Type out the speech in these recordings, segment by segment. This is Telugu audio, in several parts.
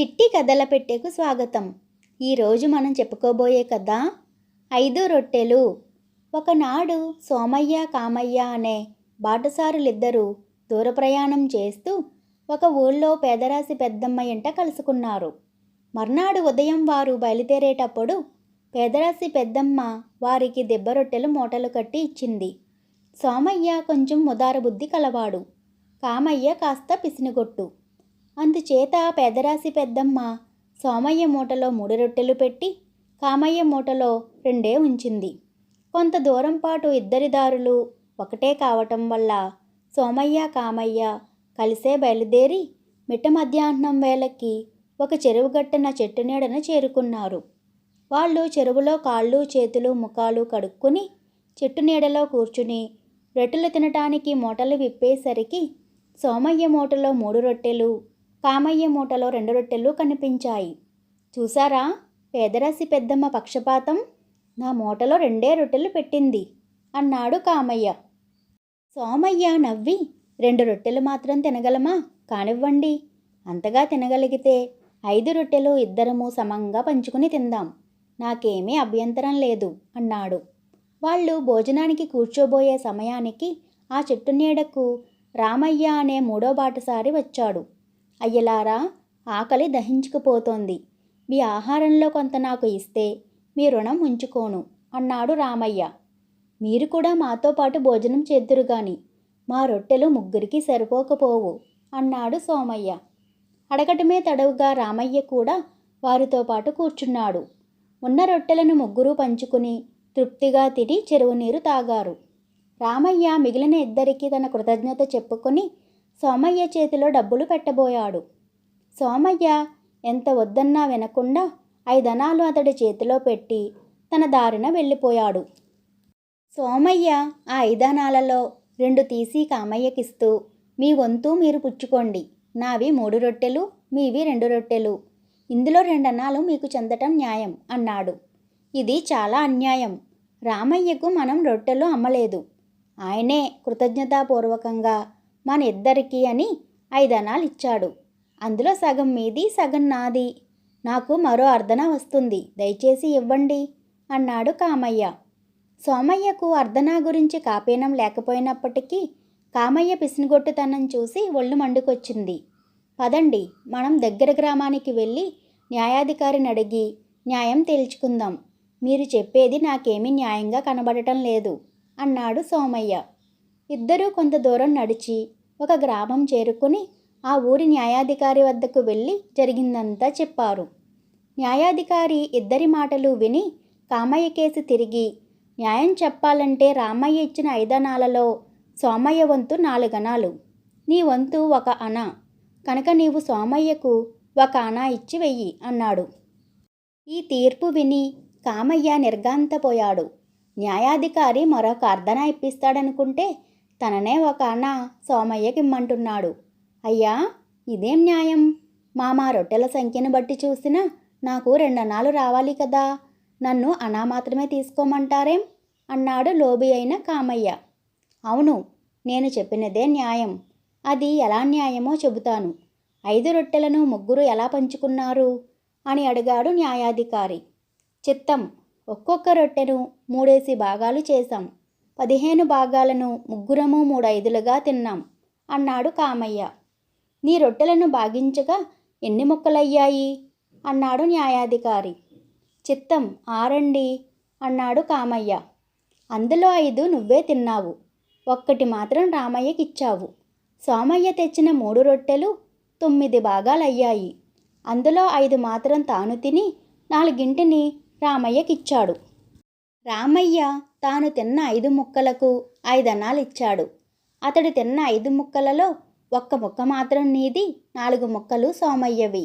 చిట్టి కథల పెట్టేకు స్వాగతం. ఈరోజు మనం చెప్పుకోబోయే కథ ఐదు రొట్టెలు. ఒకనాడు సోమయ్య కామయ్య అనే బాటసారులిద్దరూ దూర ప్రయాణం చేస్తూ ఒక ఊళ్ళో పేదరాశి పెద్దమ్మ ఇంట కలుసుకున్నారు. మర్నాడు ఉదయం వారు బయలుదేరేటప్పుడు పేదరాశి పెద్దమ్మ వారికి దెబ్బ రొట్టెలు మూటలు కట్టి ఇచ్చింది. సోమయ్య కొంచెం ఉదారబుద్ధి కలవాడు. కామయ్య కాస్త పిసినిగొట్టు. అందుచేత పేదరాశి పెద్దమ్మ సోమయ్య మూటలో మూడు రొట్టెలు పెట్టి కామయ్య మూటలో రెండే ఉంచింది. కొంత దూరం పాటు ఇద్దరి దారులు ఒకటే కావటం వల్ల సోమయ్య కామయ్య కలిసే బయలుదేరి మిట్ట మధ్యాహ్నం వేళకి ఒక చెరువు గట్టిన చెట్టు నీడన చేరుకున్నారు. వాళ్ళు చెరువులో కాళ్ళు చేతులు ముఖాలు కడుక్కుని చెట్టు నీడలో కూర్చుని రొట్టెలు తినటానికి మూటలు విప్పేసరికి సోమయ్య మూటలో మూడు రొట్టెలు కామయ్య మూటలో రెండు రొట్టెలు కనిపించాయి. చూసారా పేదరాశి పెద్దమ్మ పక్షపాతం. నా మూటలో రెండే రొట్టెలు పెట్టింది అన్నాడు కామయ్య. సోమయ్య నవ్వి రెండు రొట్టెలు మాత్రం తినగలమా? కానివ్వండి. అంతగా తినగలిగితే ఐదు రొట్టెలు ఇద్దరము సమంగా పంచుకుని తిందాం. నాకేమీ అభ్యంతరం లేదు అన్నాడు. వాళ్ళు భోజనానికి కూర్చోబోయే సమయానికి ఆ చెట్టు నీడకు రామయ్య అనే మూడో బాటసారి వచ్చాడు. అయ్యలారా ఆకలి దహించుకుపోతోంది. మీ ఆహారంలో కొంత నాకు ఇస్తే మీ రుణం ఉంచుకోను అన్నాడు రామయ్య. మీరు కూడా మాతో పాటు భోజనం చేద్దురు గాని మా రొట్టెలు ముగ్గురికి సరిపోకపోవు అన్నాడు సోమయ్య. అడగటమే తడవుగా రామయ్య కూడా వారితో పాటు కూర్చున్నాడు. ఉన్న రొట్టెలను ముగ్గురు పంచుకుని తృప్తిగా తిని చెరువు నీరు తాగారు. రామయ్య మిగిలిన ఇద్దరికీ తన కృతజ్ఞత చెప్పుకొని సోమయ్య చేతిలో డబ్బులు పెట్టబోయాడు. సోమయ్య ఎంత వద్దన్నా వినకుండా ఐదనాలు అతడి చేతిలో పెట్టి తన దారిన వెళ్ళిపోయాడు. సోమయ్య ఆ ఐదనాలలో రెండు తీసి కామయ్యకిస్తూ మీ వంతు మీరు పుచ్చుకోండి. నావి మూడు రొట్టెలు మీవి రెండు రొట్టెలు. ఇందులో రెండన్నాలు మీకు చెందటం న్యాయం అన్నాడు. ఇది చాలా అన్యాయం. రామయ్యకు మనం రొట్టెలు అమ్మలేదు. ఆయనే కృతజ్ఞతాపూర్వకంగా మన ఇద్దరికీ అని ఐదనాలు ఇచ్చాడు. అందులో సగం మీది సగం నాది. నాకు మరో అర్ధన వస్తుంది. దయచేసి ఇవ్వండి అన్నాడు కామయ్య. సోమయ్యకు అర్ధనా గురించి కాపీనం లేకపోయినప్పటికీ కామయ్య పిసినిగొట్టుతనం చూసి ఒళ్ళు మండుకొచ్చింది. పదండి మనం దగ్గర గ్రామానికి వెళ్ళి న్యాయాధికారిని అడిగి న్యాయం తేల్చుకుందాం. మీరు చెప్పేది నాకేమీ న్యాయంగా కనబడటం లేదు అన్నాడు సోమయ్య. ఇద్దరూ కొంత దూరం నడిచి ఒక గ్రామం చేరుకుని ఆ ఊరి న్యాయాధికారి వద్దకు వెళ్ళి జరిగిందంతా చెప్పారు. న్యాయాధికారి ఇద్దరి మాటలు విని కామయ్య కేసు తిరిగి న్యాయం చెప్పాలంటే రామయ్య ఇచ్చిన ఐదనాలలో సోమయ్య వంతు నాలుగనాలు. నీ వంతు ఒక అణ. కనుక నీవు సోమయ్యకు ఒక అణ ఇచ్చి వెయ్యి అన్నాడు. ఈ తీర్పు విని కామయ్య నిర్గాంతపోయాడు న్యాయాధికారి మరొక అర్ధన ఇప్పిస్తాడనుకుంటే తననే ఒక అన్న సోమయ్యకిమ్మంటున్నాడు అయ్యా ఇదేం న్యాయం? మా మా రొట్టెల సంఖ్యను బట్టి చూసినా నాకు రెండన్నాలు రావాలి కదా. నన్ను అనా మాత్రమే తీసుకోమంటారేం? అన్నాడు లోబి అయిన కామయ్య. అవును నేను చెప్పినదే న్యాయం. అది ఎలా న్యాయమో చెబుతాను. ఐదు రొట్టెలను ముగ్గురు ఎలా పంచుకున్నారు? అని అడిగాడు న్యాయాధికారి. చిత్తం ఒక్కొక్క రొట్టెను మూడేసి భాగాలు చేశాం. పదిహేను భాగాలను ముగ్గురము మూడు ఐదులుగా తిన్నాం. అన్నాడు కామయ్య. నీ రొట్టెలను భాగించగా ఎన్ని ముక్కలయ్యాయి? అన్నాడు న్యాయాధికారి. చిత్తం ఆరండి అన్నాడు కామయ్య. అందులో ఐదు నువ్వే తిన్నావు. ఒక్కటి మాత్రం రామయ్యకిచ్చావు. సోమయ్య తెచ్చిన మూడు రొట్టెలు తొమ్మిది భాగాలయ్యాయి. అందులో ఐదు మాత్రం తాను తిని నాలుగింటిని రామయ్యకిచ్చాడు. రామయ్య తాను తిన్న ఐదు ముక్కలకు ఐదనాలు ఇచ్చాడు. అతడు తిన్న ఐదు ముక్కలలో ఒక్క ముక్క మాత్రం నీది నాలుగు ముక్కలు సోమయ్యవి.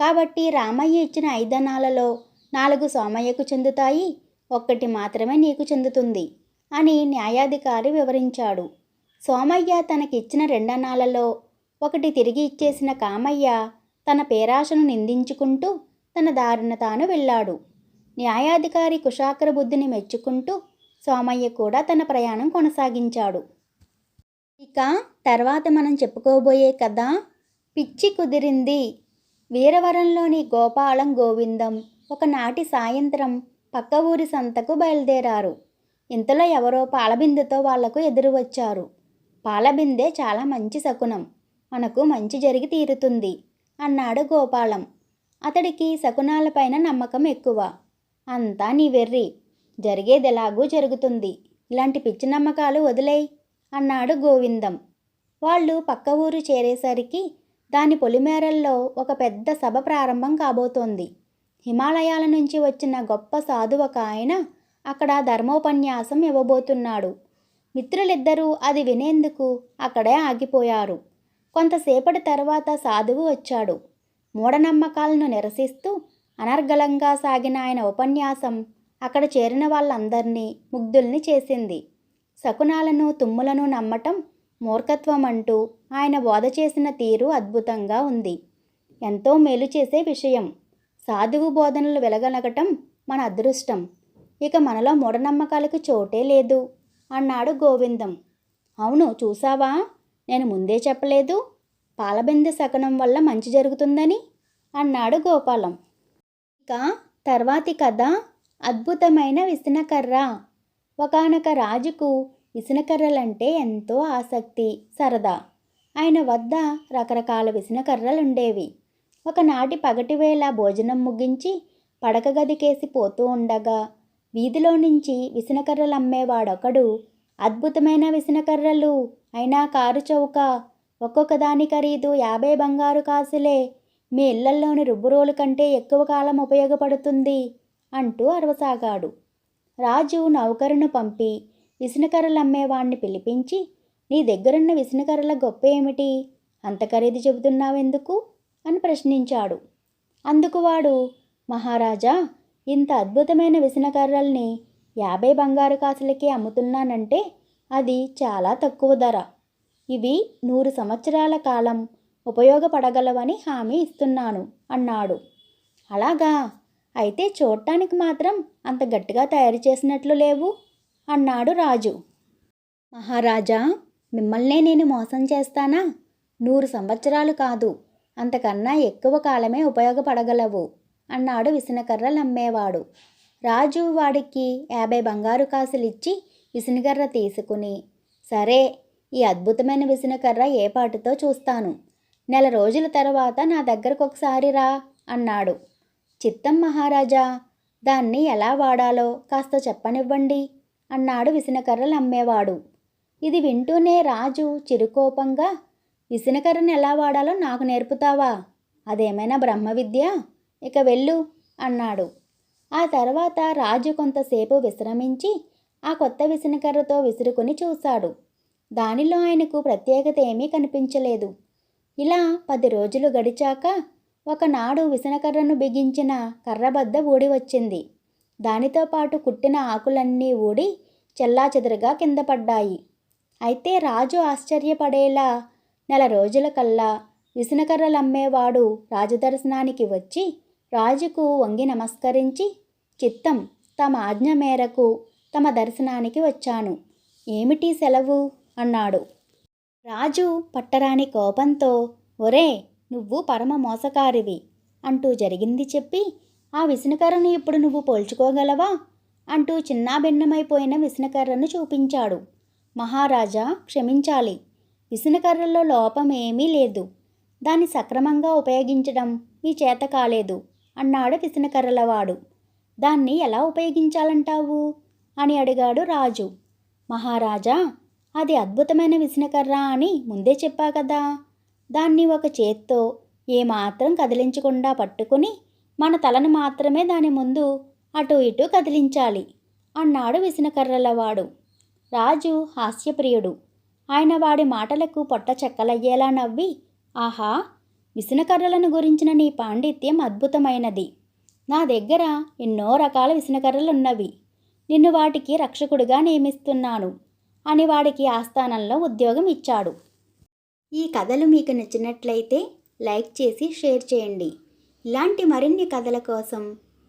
కాబట్టి రామయ్య ఇచ్చిన ఐదనాలలో నాలుగు సోమయ్యకు చెందుతాయి ఒక్కటి మాత్రమే నీకు చెందుతుంది అని న్యాయాధికారి వివరించాడు. సోమయ్య తనకిచ్చిన రెండనాలలో ఒకటి తిరిగి ఇచ్చేసిన కామయ్య తన పేరాశను నిందించుకుంటూ తన దారిన తాను వెళ్ళాడు. న్యాయాధికారి కుషాకర బుద్ధిని మెచ్చుకుంటూ సోమయ్య కూడా తన ప్రయాణం కొనసాగించాడు. ఇక తర్వాత మనం చెప్పుకోబోయే కథ పిచ్చి కుదిరింది. వీరవరంలోని గోపాలం గోవిందం ఒకనాటి సాయంత్రం పక్క ఊరి సంతకు బయలుదేరారు. ఇంతలో ఎవరో పాలబిందెతో వాళ్ళకు ఎదురు వచ్చారు పాలబిందె చాలా మంచి శకునం. మనకు మంచి జరిగి తీరుతుంది అన్నాడు గోపాలం. అతడికి శకునాలపైన నమ్మకం ఎక్కువ. అంతా నీ వెర్రి. జరిగేదెలాగూ జరుగుతుంది. ఇలాంటి పిచ్చి నమ్మకాలు వదిలేయి అన్నాడు గోవిందం. వాళ్ళు పక్క ఊరు చేరేసరికి దాని పొలిమేరల్లో ఒక పెద్ద సభ ప్రారంభం కాబోతోంది. హిమాలయాల నుంచి వచ్చిన గొప్ప సాధు ఒక ఆయన అక్కడ ధర్మోపన్యాసం ఇవ్వబోతున్నాడు. మిత్రులిద్దరూ అది వినేందుకు అక్కడే ఆగిపోయారు. కొంతసేపటి తర్వాత సాధువు వచ్చాడు. మూఢనమ్మకాలను నిరసిస్తూ అనర్గళంగా సాగిన ఆయన ఉపన్యాసం అక్కడ చేరిన వాళ్ళందరినీ ముగ్ధుల్ని చేసింది. శకునాలను తుమ్ములను నమ్మటం మూర్ఖత్వం అంటూ ఆయన బోధ చేసిన తీరు అద్భుతంగా ఉంది. ఎంతో మేలు చేసే విషయం. సాధువు బోధనలు వెలగలగటం మన అదృష్టం. ఇక మనలో మూఢనమ్మకాలకు చోటే లేదు అన్నాడు గోవిందం. అవును చూసావా నేను ముందే చెప్పలేదు. పాలబిందె శకనం వల్ల మంచి జరుగుతుందని అన్నాడు గోపాలం. ఇక తర్వాతి కథ అద్భుతమైన విసనకర్ర. ఒకనొక రాజుకు విసనకర్రలంటే ఎంతో ఆసక్తి సరదా. ఆయన వద్ద రకరకాల విసనకర్రలుండేవి. ఒకనాటి పగటివేళ భోజనం ముగించి పడక గదికేసి పోతూ ఉండగా వీధిలో నుంచి విసనకర్రలు అమ్మేవాడొకడు అద్భుతమైన విసనకర్రలు అయినా కారు చౌక ఒక్కొక్క దాని ఖరీదు యాభై బంగారు కాసులే మీ ఇళ్ళల్లోని రుబ్బురోలు కంటే ఎక్కువ కాలం ఉపయోగపడుతుంది. అంటూ అరవసాగాడు. రాజు నౌకరును పంపి విసనకర్రలు అమ్మేవాణ్ణి పిలిపించి నీ దగ్గరున్న విసనకర్రల గొప్ప ఏమిటి? అంత ఖరీదు చెబుతున్నావెందుకు అని ప్రశ్నించాడు. అందుకు వాడు మహారాజా ఇంత అద్భుతమైన విసనకర్రల్ని యాభై బంగారు కాసులకి అమ్ముతున్నానంటే అది చాలా తక్కువ ధర. ఇవి నూరు సంవత్సరాల కాలం ఉపయోగపడగలవని హామీ ఇస్తున్నాను అన్నాడు. అలాగా? అయితే చూడటానికి మాత్రం అంత గట్టిగా తయారు చేసినట్లు లేవు అన్నాడు రాజు. మహారాజా మిమ్మల్నే నేను మోసం చేస్తానా? నూరు సంవత్సరాలు కాదు అంతకన్నా ఎక్కువ కాలమే ఉపయోగపడగలవు అన్నాడు విసనకర్ర నమ్మేవాడు. రాజు వాడికి యాభై బంగారు కాసులిచ్చి విసనకర్ర తీసుకుని సరే ఈ అద్భుతమైన విసనకర్ర ఏ పాటుతో చూస్తాను. నెల రోజుల తర్వాత నా దగ్గరకు ఒకసారి రా అన్నాడు. చిత్తం మహారాజా దాన్ని ఎలా వాడాలో కాస్త చెప్పనివ్వండి అన్నాడు విసనకర్రలు అమ్మేవాడు. ఇది వింటూనే రాజు చిరుకోపంగా విసనకర్రను ఎలా వాడాలో నాకు నేర్పుతావా? అదేమైనా బ్రహ్మ విద్య? ఇక వెళ్ళు అన్నాడు. ఆ తర్వాత రాజు కొంతసేపు విశ్రమించి ఆ కొత్త విసనకర్రతో విసురుకుని చూశాడు. దానిలో ఆయనకు ప్రత్యేకత ఏమీ కనిపించలేదు. ఇలా పది రోజులు గడిచాక ఒకనాడు విసనకర్రను బిగించిన కర్రబద్ద ఊడి వచ్చింది దానితో పాటు కుట్టిన ఆకులన్నీ ఊడి చెల్లాచెదురుగా కింద పడ్డాయి అయితే రాజు ఆశ్చర్యపడేలా నెల రోజుల కల్లా విసనకర్రలమ్మేవాడు రాజదర్శనానికి వచ్చి రాజుకు వంగి నమస్కరించి చిత్తం తమ ఆజ్ఞ మేరకు తమ దర్శనానికి వచ్చాను. ఏమిటి సెలవు? అన్నాడు. రాజు పట్టరాని కోపంతో ఒరే నువ్వు పరమ మోసకారివి అంటూ జరిగింది చెప్పి ఆ విసనకర్రను ఇప్పుడు నువ్వు పోల్చుకోగలవా? అంటూ చిన్నాభిన్నమైపోయిన విసనకర్రను చూపించాడు. మహారాజా క్షమించాలి. విసనకర్రలో లోపం ఏమీ లేదు. దాన్ని సక్రమంగా ఉపయోగించడం మీ చేత కాలేదు అన్నాడు విసనకర్రలవాడు. దాన్ని ఎలా ఉపయోగించాలంటావు? అని అడిగాడు రాజు. మహారాజా అది అద్భుతమైన విసనకర్ర అని ముందే చెప్పా కదా. దాన్ని ఒక చేత్తో ఏమాత్రం కదిలించకుండా పట్టుకుని మన తలను మాత్రమే దాని ముందు అటు ఇటు కదిలించాలి. అన్నాడు విసనకర్రలవాడు. రాజు హాస్యప్రియుడు. ఆయన వాడి మాటలకు పొట్ట చెక్కలయ్యేలా నవ్వి ఆహా! విసనకర్రలను గురించిన నీ పాండిత్యం అద్భుతమైనది. నా దగ్గర ఎన్నో రకాల విసనకర్రలున్నవి. నిన్ను వాటికి రక్షకుడిగా నియమిస్తున్నాను అని వాడికి ఆస్థానంలో ఉద్యోగం ఇచ్చాడు. ఈ కథలు మీకు నచ్చినట్లయితే లైక్ చేసి షేర్ చేయండి. ఇలాంటి మరిన్ని కథల కోసం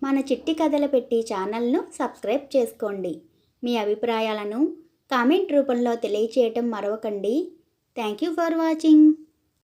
మన చిట్టి కథలు పెట్టి ఛానల్ను సబ్స్క్రైబ్ చేసుకోండి. మీ అభిప్రాయాలను కామెంట్ రూపంలో తెలియచేయటం మరవకండి. Thank you for watching.